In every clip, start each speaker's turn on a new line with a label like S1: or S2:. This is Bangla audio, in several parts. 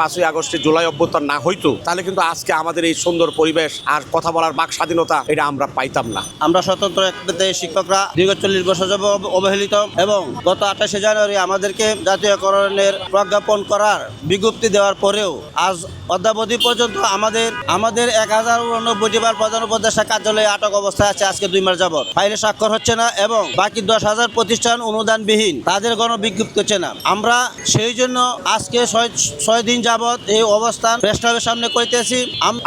S1: পাঁচই আগস্টে জুলাই অভ্যুত্থান না হইতো, তাহলে কিন্তু আজকে আমাদের এই সুন্দর পরিবেশ আর কথা বলার বাক স্বাধীনতা, এটা আমরা পাইতাম না।
S2: আমরা স্বতন্ত্র শিক্ষকরা দীর্ঘ চল্লিশ বছর যাব অবহেলিত এবং গত আঠাশে জানুয়ারি আমাদেরকে জাতীয়করণের প্রজ্ঞাপন করার বিজ্ঞপ্তি দেওয়ার পরেও আজ অদ্যাবধি পর্যন্ত আমাদের আমাদের এক হাজার উননব্বইটি বার প্রধান উপদেষ্টা কার্যালয়ে আটক অবস্থায় আছে আজকে দুই মাস যাবত ফাইলে স্বাক্ষর হচ্ছে না এবং বাকি দশ হাজার প্রতিষ্ঠান অনুদানবিহীন, তাদের গণ বিজ্ঞপ্তি হচ্ছে না। আমরা সেই জন্য আজকে ছয় ছয় দিন যাবত এই অবস্থান প্রেস ক্লাবের সামনে করিতেছি।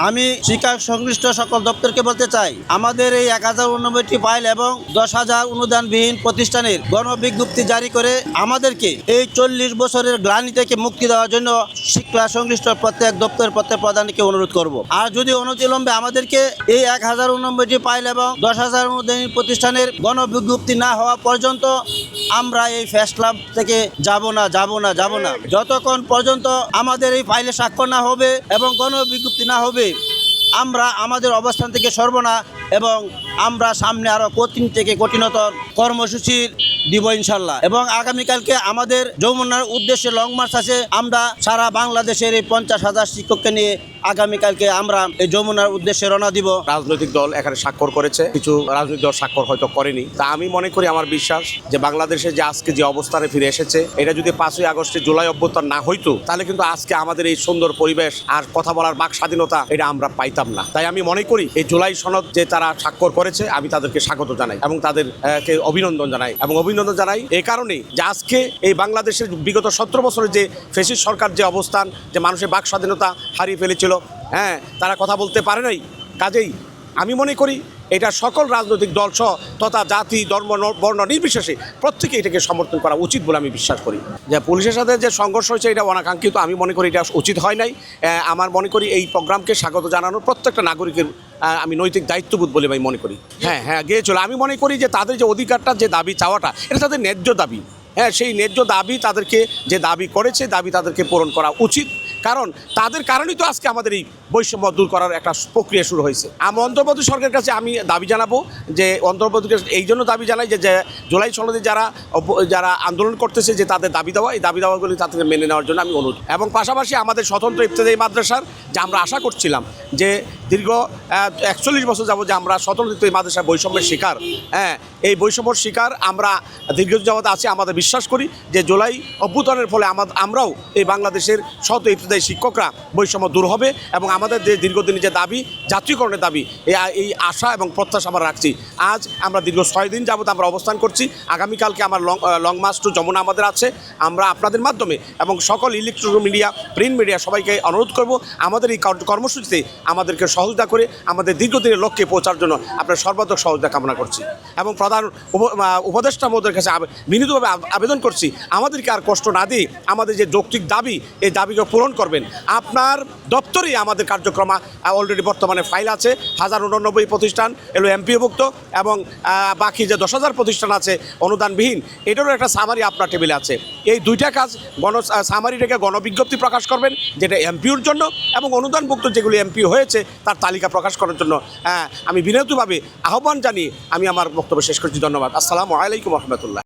S2: আমি শিক্ষা সংশ্লিষ্ট সকল দপ্তরকে বলতে চাই, আমাদের এই এক হাজার উননব্বইটি ফাইল এবং দশ হাজার অনুদানবিহীন প্রতিষ্ঠানের গণবিজ্ঞপ্তি জারি করে আমাদেরকে এই চল্লিশ বছরের গ্লানি থেকে মুক্তি দেওয়ার জন্য শিক্ষা সংশ্লিষ্ট প্রত্যেক দপ্তর প্রত্যেক প্রধানকে অনুরোধ করব। আর যদি অনতিলম্বে আমাদেরকে এই এক হাজার উননব্বইটি ফাইল এবং দশ হাজার অনুদানী প্রতিষ্ঠানের গণবিজ্ঞপ্তি না হওয়া পর্যন্ত আমরা এই ফেস ক্লাব থেকে যাব না যাব না যাব না। যতক্ষণ পর্যন্ত আমাদের এই ফাইলে স্বাক্ষর না হবে এবং কোনো বিজ্ঞপ্তি না হবে, আমরা আমাদের অবস্থান থেকে সর্বনা এবং আমরা সামনে আরও কঠিন থেকে কঠিনতর কর্মসূচি দিব ইনশাল্লাহ। এবং আগামীকালকে আমাদের যমুনার উদ্দেশ্যে লং মার্চ আছে, আমরা সারা বাংলাদেশের এই পঞ্চাশ হাজার শিক্ষককে নিয়ে আগামীকালকে আমরা এই যমুনার উদ্দেশ্যে রওনা দিব।
S1: রাজনৈতিক দল এখানে স্বাক্ষর করেছে, কিছু রাজনৈতিক দল স্বাক্ষর হয়তো করেনি। তা আমি মনে করি আমার বিশ্বাস যে বাংলাদেশে যে আজকে যে অবস্থানে ফিরে এসেছে, এটা যদি পাঁচই আগস্টে জুলাই অভ্যুত্থান না হইতো, তাহলে কিন্তু আজকে আমাদের এই সুন্দর পরিবেশ আর কথা বলার বাক স্বাধীনতা এটা আমরা পাইতাম না। তাই আমি মনে করি এই জুলাই সনদ যে তারা স্বাক্ষর করেছে, আমি তাদেরকে স্বাগত জানাই এবং তাদেরকে অভিনন্দন জানাই এবং অভিনন্দন জানাই। এ কারণেই যে আজকে এই বাংলাদেশের বিগত সতেরো বছরের যে ফেসিস সরকার যে অবস্থান, যে মানুষের বাক স্বাধীনতা হারিয়ে ফেলেছিল হ্যাঁ তারা কথা বলতে পারে নাই। কাজেই আমি মনে করি এটা সকল রাজনৈতিক দল সহ তথা জাতি, ধর্ম বর্ণ নির্বিশেষে প্রত্যেকে এটাকে সমর্থন করা উচিত বলে আমি বিশ্বাস করি। যে পুলিশের সাথে যে সংঘর্ষ হয়েছে এটা অনাকাঙ্ক্ষিত, আমি মনে করি এটা উচিত হয় নাই। আমার মনে করি এই প্রোগ্রামকে স্বাগত জানানোর প্রত্যেকটা নাগরিকের আমি নৈতিক দায়িত্ববোধ বলে আমি মনে করি। হ্যাঁ হ্যাঁ গিয়েছিল। আমি মনে করি যে তাদের যে অধিকারটা, যে দাবি চাওয়াটা, এটা তাদের ন্যায্য দাবি। হ্যাঁ সেই ন্যায্য দাবি তাদেরকে, যে দাবি করেছে, দাবি তাদেরকে পূরণ করা উচিত। কারণ তাদের কারণেই তো আজকে আমাদের এই বৈষম্য দূর করার একটা প্রক্রিয়া শুরু হয়েছে। আমি অন্তর্বর্তী সরকারের কাছে আমি দাবি জানাব যে অন্তর্বর্তী এই জন্য দাবি জানাই যে জুলাই সনদে যারা যারা আন্দোলন করতেছে যে তাদের দাবি দেওয়া, এই দাবি দেওয়াগুলি তাদের মেনে নেওয়ার জন্য আমি অনুরোধ। এবং পাশাপাশি আমাদের স্বতন্ত্র ইফতেদায়ী মাদ্রাসার যে আমরা আশা করছিলাম যে দীর্ঘ একচল্লিশ বছর যাব যে আমরা স্বতন্ত্র মাদ্রাসার বৈষম্যের শিকার হ্যাঁ এই বৈষম্যর শিকার আমরা দীর্ঘ যাবত আছি, আমাদের বিশ্বাস করি যে জুলাই অভ্যুত্থানের ফলে আমরাও এই বাংলাদেশের শত ইফতেদায়ী শিক্ষকরা বৈষম্য দূর হবে এবং আমাদের যে দীর্ঘদিনের যে দাবি জাতীয়করণের দাবি এই আশা এবং প্রত্যাশা আমরা রাখছি। আজ আমরা দীর্ঘ ছয় দিন যাবত আমরা অবস্থান করছি। আগামীকালকে আমার long long march to Jamuna আমাদের আছে। আমরা আপনাদের মাধ্যমে এবং সকল ইলেকট্রনিক মিডিয়া প্রিন্ট মিডিয়া সবাইকে অনুরোধ করব, আমাদের এই কর্মসূচিতে আমাদেরকে সহযোগিতা করে, আমাদের দীর্ঘদিনের লক্ষ্যে পৌঁছার জন্য আপনার সর্বাত্মক সহযোগিতা কামনা করছি। এবং প্রধান উপ- উপদেষ্টা মহোদয়ের কাছে বিনীতভাবে আবেদন করছি, আমাদেরকে আর কষ্ট না দিয়ে আমাদের যে যৌক্তিক দাবি, এই দাবিকে পূরণ করবেন। আপনার দপ্তরেই আমাদের কার্যক্রম অলরেডি বর্তমানে ফাইল আছে, হাজার উননব্বই প্রতিষ্ঠান এলো এমপিওভুক্ত এবং বাকি যে দশ হাজার প্রতিষ্ঠান আছে, অনুদানবিহীন, এটারও একটা সামারি আপনার টেবিলে আছে। এই দুইটা কাজ গণ সামারিটাকে গণবিজ্ঞপ্তি প্রকাশ করবেন, যেটা এমপিওর জন্য এবং অনুদানভুক্ত যেগুলি এমপি হয়েছে, তার তালিকা প্রকাশ করার জন্য আমি বিনীতভাবে আহ্বান জানিয়ে আমি আমার বক্তব্য শেষ করছি। ধন্যবাদ। আসসালামু আলাইকুম রহমতুল্লাহ।